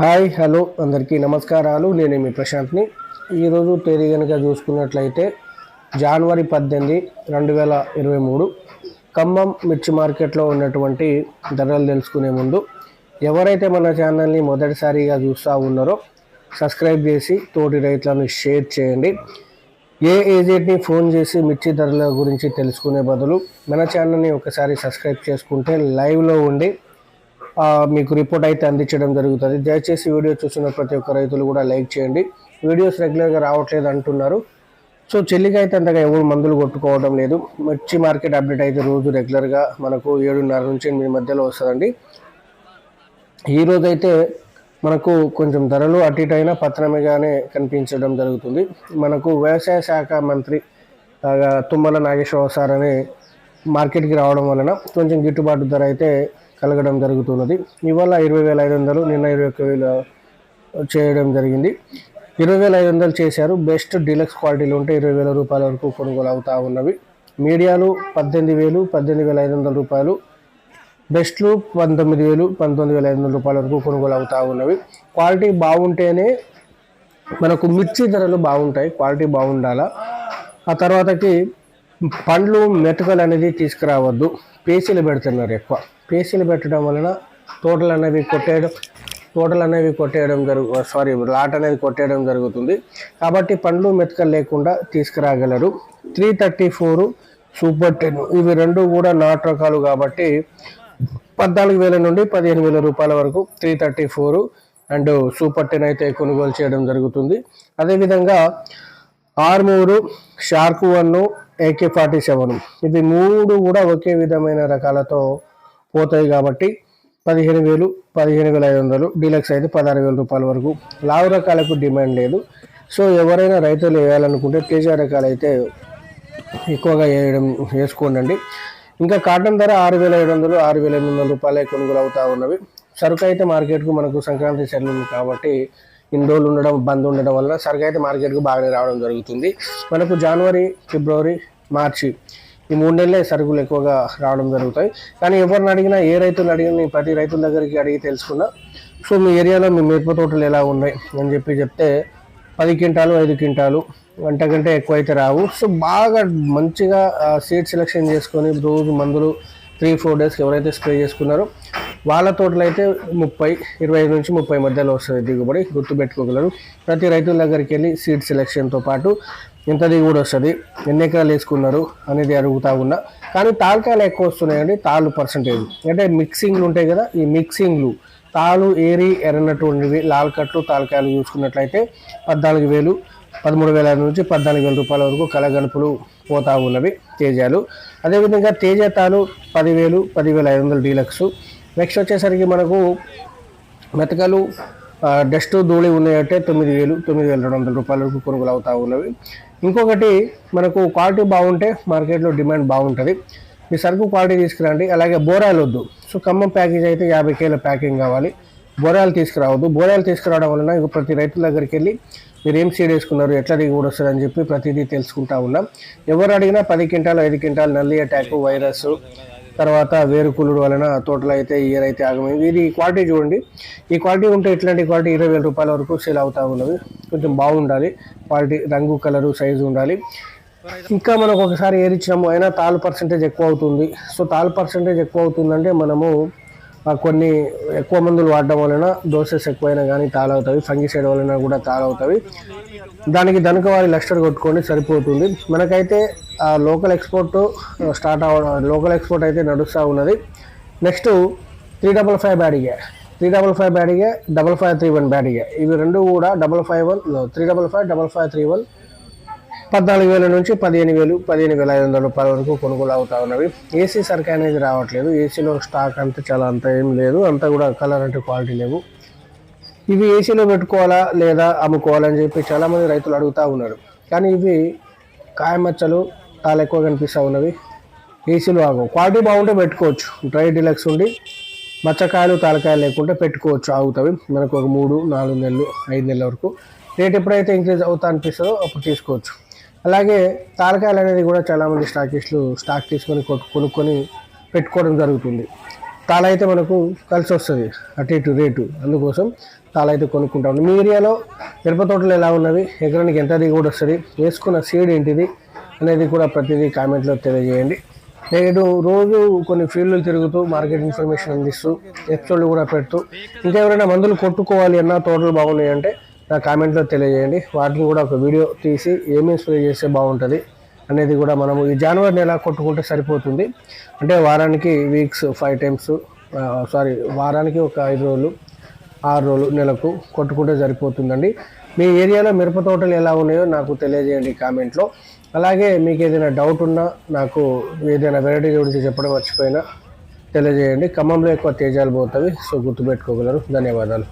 Hi hello అందరికీ నమస్కారాలు. నేను మీ ప్రశాంత్ని. ఈరోజు తేదీ కనుక చూసుకున్నట్లయితే జనవరి పద్దెనిమిది రెండు వేల ఇరవై మూడు. ఖమ్మం మిర్చి మార్కెట్లో ఉన్నటువంటి ధరలు తెలుసుకునే ముందు ఎవరైతే మన ఛానల్ని మొదటిసారిగా చూస్తూ ఉన్నారో సబ్స్క్రైబ్ చేసి తోటి రైతులను షేర్ చేయండి. ఏ ఏజెంట్ని ఫోన్ చేసి మిర్చి ధరల గురించి తెలుసుకునే బదులు మన ఛానల్ని ఒకసారి సబ్స్క్రైబ్ చేసుకుంటే లైవ్లో ఉండి మీకు రిపోర్ట్ అయితే అందించడం జరుగుతుంది. దయచేసి వీడియో చూసిన ప్రతి ఒక్క రైతులు కూడా లైక్ చేయండి. వీడియోస్ రెగ్యులర్గా రావట్లేదు అంటున్నారు. సో చెల్లికి అయితే అంతగా ఎవరు మందులు కొట్టుకోవడం లేదు. మిర్చి మార్కెట్ అప్డేట్ అయితే రోజు రెగ్యులర్గా మనకు ఏడున్నర నుంచి ఎనిమిది మధ్యలో వస్తుందండి. ఈరోజు అయితే మనకు కొంచెం ధరలు అటు ఇటు అయినా పతనమేగానే కనిపించడం జరుగుతుంది. మనకు వ్యవసాయ శాఖ మంత్రి తుమ్మల నాగేశ్వర సార్ అనే మార్కెట్కి రావడం వలన కొంచెం గిట్టుబాటు ధర అయితే కలగడం జరుగుతున్నది. ఇవాళ ఇరవై వేల ఐదు వందలు నిన్న ఇరవై ఒక్క వేలు చేయడం జరిగింది. ఇరవై వేల ఐదు వందలు చేశారు. బెస్ట్ డీలక్స్ క్వాలిటీలు ఉంటే ఇరవై వేల రూపాయల వరకు కొనుగోలు అవుతూ ఉన్నవి. మీడియాలు పద్దెనిమిది వేలు పద్దెనిమిది వేల ఐదు వందల రూపాయలు. బెస్ట్లు పంతొమ్మిది వేలు పంతొమ్మిది వేల ఐదు వందల రూపాయల వరకు కొనుగోలు అవుతూ ఉన్నవి. క్వాలిటీ బాగుంటేనే మనకు మిర్చి ధరలు బాగుంటాయి. క్వాలిటీ బాగుండాలా? ఆ తర్వాతకి పండ్లు మెతుకలు అనేది తీసుకురావద్దు. పేసీలు పెడుతున్నారు ఎక్కువ. పేసీలు పెట్టడం వలన తోటలు అనేవి కొట్టేయడం తోటలు అనేవి కొట్టేయడం జరుగు సారీ లాట్ అనేది కొట్టేయడం జరుగుతుంది. కాబట్టి పండ్లు మెతకలు లేకుండా తీసుకురాగలరు. Three thirty four super ten ఇవి రెండు కూడా నాటు రకాలు కాబట్టి పద్నాలుగు వేల నుండి పదిహేను వేల రూపాయల వరకు three thirty four and super ten అయితే కొనుగోలు చేయడం జరుగుతుంది. అదేవిధంగా Armoor shark one AK forty seven ఇవి మూడు కూడా ఒకే విధమైన రకాలతో పోతాయి కాబట్టి పదిహేను వేలు పదిహేను వేల ఐదు వందలు డీలక్స్ అయితే పదహారు వేల రూపాయల వరకు. లావు రకాలకు డిమాండ్ లేదు. సో ఎవరైనా రైతులు వేయాలనుకుంటే తేజ రకాలు అయితే ఎక్కువగా వేయడం వేసుకోండి ఇంకా కాటన్ ధర ఆరు వేల ఏడు వందలు ఆరు వేల ఎనిమిది వందల రూపాయలే కొనుగోలు అవుతూ ఉన్నవి. సరుకు అయితే మార్కెట్కు మనకు సంక్రాంతి సెలవు ఉంది కాబట్టి ఇన్ని రోజులు ఉండడం బంద్ ఉండడం వల్ల సరుకు అయితే మార్కెట్కు బాగానే రావడం జరుగుతుంది. మనకు జనవరి ఫిబ్రవరి మార్చి ఈ మూడు నెలలే సరుకులు ఎక్కువగా రావడం జరుగుతాయి. కానీ ఎవరిని అడిగినా ఏ రైతులు అడిగినా ప్రతి రైతుల దగ్గరికి అడిగి తెలుసుకున్నా. సో మీ ఏరియాలో మీ మిరప తోటలు ఎలా ఉన్నాయి అని చెప్పి చెప్తే పది క్వింటాలు ఐదు క్వింటాలు గంట కంటే ఎక్కువ అయితే రావు. సో బాగా మంచిగా సీడ్ సెలెక్షన్ చేసుకొని రోజు మందులు త్రీ ఫోర్ డేస్ ఎవరైతే స్ప్రే చేసుకున్నారో వాళ్ళ తోటలు అయితే ముప్పై ఇరవై ఐదు నుంచి ముప్పై మధ్యలో వస్తుంది దిగుబడి గుర్తుపెట్టుకోగలరు. ప్రతి రైతుల దగ్గరికి వెళ్ళి సీడ్ సెలెక్షన్తో పాటు ఎంత దిగుబడి వస్తుంది ఎన్ని ఎకరాలు వేసుకున్నారు అనేది అడుగుతా ఉన్నా. కానీ తాలకాయలు ఎక్కువ వస్తున్నాయండి తాళ్ళు పర్సంటేజ్ అంటే మిక్సింగ్లు ఉంటాయి కదా ఈ మిక్సింగ్లు తాళ్ళు ఏరి ఎర్రనటువంటివి లాల్ కట్లు తాలకాయలు చూసుకున్నట్లయితే పద్నాలుగు వేలు పదమూడు వేల నుంచి పద్నాలుగు వేల రూపాయల వరకు కలగనుపులు పోతా ఉన్నవి తేజాలు. అదేవిధంగా తేజ తాలు పదివేలు పదివేల ఐదు వందలు డీలక్స్. నెక్స్ట్ వచ్చేసరికి మనకు మెతకలు డస్ట్ ధూళి ఉన్నాయంటే తొమ్మిది వేలు తొమ్మిది వేల రెండు వందల రూపాయల వరకు కొనుగోలు అవుతూ ఉన్నవి. ఇంకొకటి మనకు క్వాలిటీ బాగుంటే మార్కెట్లో డిమాండ్ బాగుంటుంది. మీ సరుకు క్వాలిటీ తీసుకురండి. అలాగే బోరాలు వద్దు. సో ఖమ్మం ప్యాకేజ్ అయితే యాభై కేల ప్యాకింగ్ కావాలి. బోరాలు తీసుకురావద్దు. బోరాలు తీసుకురావడం వలన ఇక ప్రతి రైతుల దగ్గరికి వెళ్ళి మీరు ఏం సీడ్ వేసుకున్నారు ఎట్లా దిగుబడి వస్తుందని చెప్పి ప్రతిదీ తెలుసుకుంటా ఉన్నాం. ఎవరు అడిగినా పది క్వింటాలు ఐదు క్వింటాలు నల్లి అటాకు వైరస్ తర్వాత వేరుకులుడు వలన తోటలో అయితే ఇయర్ అయితే ఆగమైంది. ఇది క్వాలిటీ చూడండి. ఈ క్వాలిటీ ఉంటే ఇట్లాంటి క్వాలిటీ ఇరవై వేల రూపాయల వరకు సేల్ అవుతా ఉన్నవి. కొంచెం బాగుండాలి. క్వాలిటీ రంగు కలరు సైజు ఉండాలి. ఇంకా మనకు ఒకసారి ఏరిచ్చినాము అయినా తాలు పర్సంటేజ్ ఎక్కువ అవుతుంది. సో తాలు పర్సంటేజ్ ఎక్కువ అవుతుందంటే మనము కొన్ని ఎక్కువ మందులు వాడడం వలన డోసెస్ ఎక్కువైనా కానీ తాళవుతాయి. ఫంగిసైడ్ వలన కూడా తాళవుతాయి. దానికి దనుక వారి లక్షర్ కొట్టుకొని సరిపోతుంది. మనకైతే ఆ లోకల్ ఎక్స్పోర్ట్ స్టార్ట్ అవ్వడం లోకల్ ఎక్స్పోర్ట్ అయితే నడుస్తూ ఉన్నది. Next three double five Byadgi three double five Byadgi double five three one Byadgi ఇవి రెండు కూడా double five one three double five double five three one పద్నాలుగు వేల నుంచి పదిహేను వేలు పదిహేను వేల ఐదు వందల రూపాయల వరకు కొనుగోలు అవుతా ఉన్నవి. ఏసీ సరికా అనేది రావట్లేదు. ఏసీలో స్టాక్ అంతా చాలా అంత ఏం లేదు. అంతా కూడా కలర్ అంటే క్వాలిటీ లేవు. ఇవి ఏసీలో పెట్టుకోవాలా లేదా అమ్ముకోవాలని చెప్పి చాలామంది రైతులు అడుగుతూ ఉన్నారు. కానీ ఇవి కాయమచ్చలు చాలా ఎక్కువ కనిపిస్తూ ఉన్నవి. ఏసీలో ఆగవు. క్వాలిటీ బాగుంటే పెట్టుకోవచ్చు. డ్రై డిలక్స్ ఉండి మచ్చకాయలు తాలకాయలు లేకుంటే పెట్టుకోవచ్చు ఆగుతవి. మనకు ఒక మూడు నాలుగు నెలలు ఐదు నెలల వరకు. రేట్ ఎప్పుడైతే ఇంక్రీజ్ అవుతా అనిపిస్తుందో అప్పుడు తీసుకోవచ్చు. అలాగే తారకాయలు అనేది కూడా చాలామంది స్టాకిస్టులు స్టాక్ తీసుకొని కొనుక్కొని పెట్టుకోవడం జరుగుతుంది. తాళ అయితే మనకు కలిసి వస్తుంది అటు ఇటు రేటు. అందుకోసం తాళ అయితే కొనుక్కుంటాం మీ ఏరియాలో మిరప తోటలు ఎలా ఉన్నవి? ఎకరానికి ఎంత దిగుబడి వస్తుంది? వేసుకున్న సీడ్ ఏంటిది? అనేది కూడా ప్రతిదీ కామెంట్లో తెలియజేయండి. నేను రోజు కొన్ని ఫీల్డ్లు తిరుగుతూ మార్కెట్ ఇన్ఫర్మేషన్ అందిస్తూ ఎపిసోడ్లు కూడా పెడుతూ ఇంకా ఎవరైనా మందులు కొట్టుకోవాలి అన్న తోటలు బాగున్నాయి అంటే నా కామెంట్లో తెలియజేయండి. వాటిని కూడా ఒక వీడియో తీసి ఏమేమి స్ప్రే చేస్తే బాగుంటుంది అనేది కూడా మనము ఈ జనవరిని ఎలా కొట్టుకుంటే సరిపోతుంది. అంటే వారానికి వీక్స్ ఫైవ్ టైమ్స్ సారీ వారానికి ఒక ఐదు రోజులు ఆరు రోజులు నెలకు కొట్టుకుంటే సరిపోతుందండి. మీ ఏరియాలో మిరప తోటలు ఎలా ఉన్నాయో నాకు తెలియజేయండి కామెంట్లో. అలాగే మీకు ఏదైనా డౌట్ ఉన్నా నాకు ఏదైనా వెరైటీ గురించి చెప్పడం మర్చిపోయినా తెలియజేయండి. ఖమ్మంలో ఎక్కువ తేజాలు పోతుంది సో గుర్తుపెట్టుకోగలరు. ధన్యవాదాలు.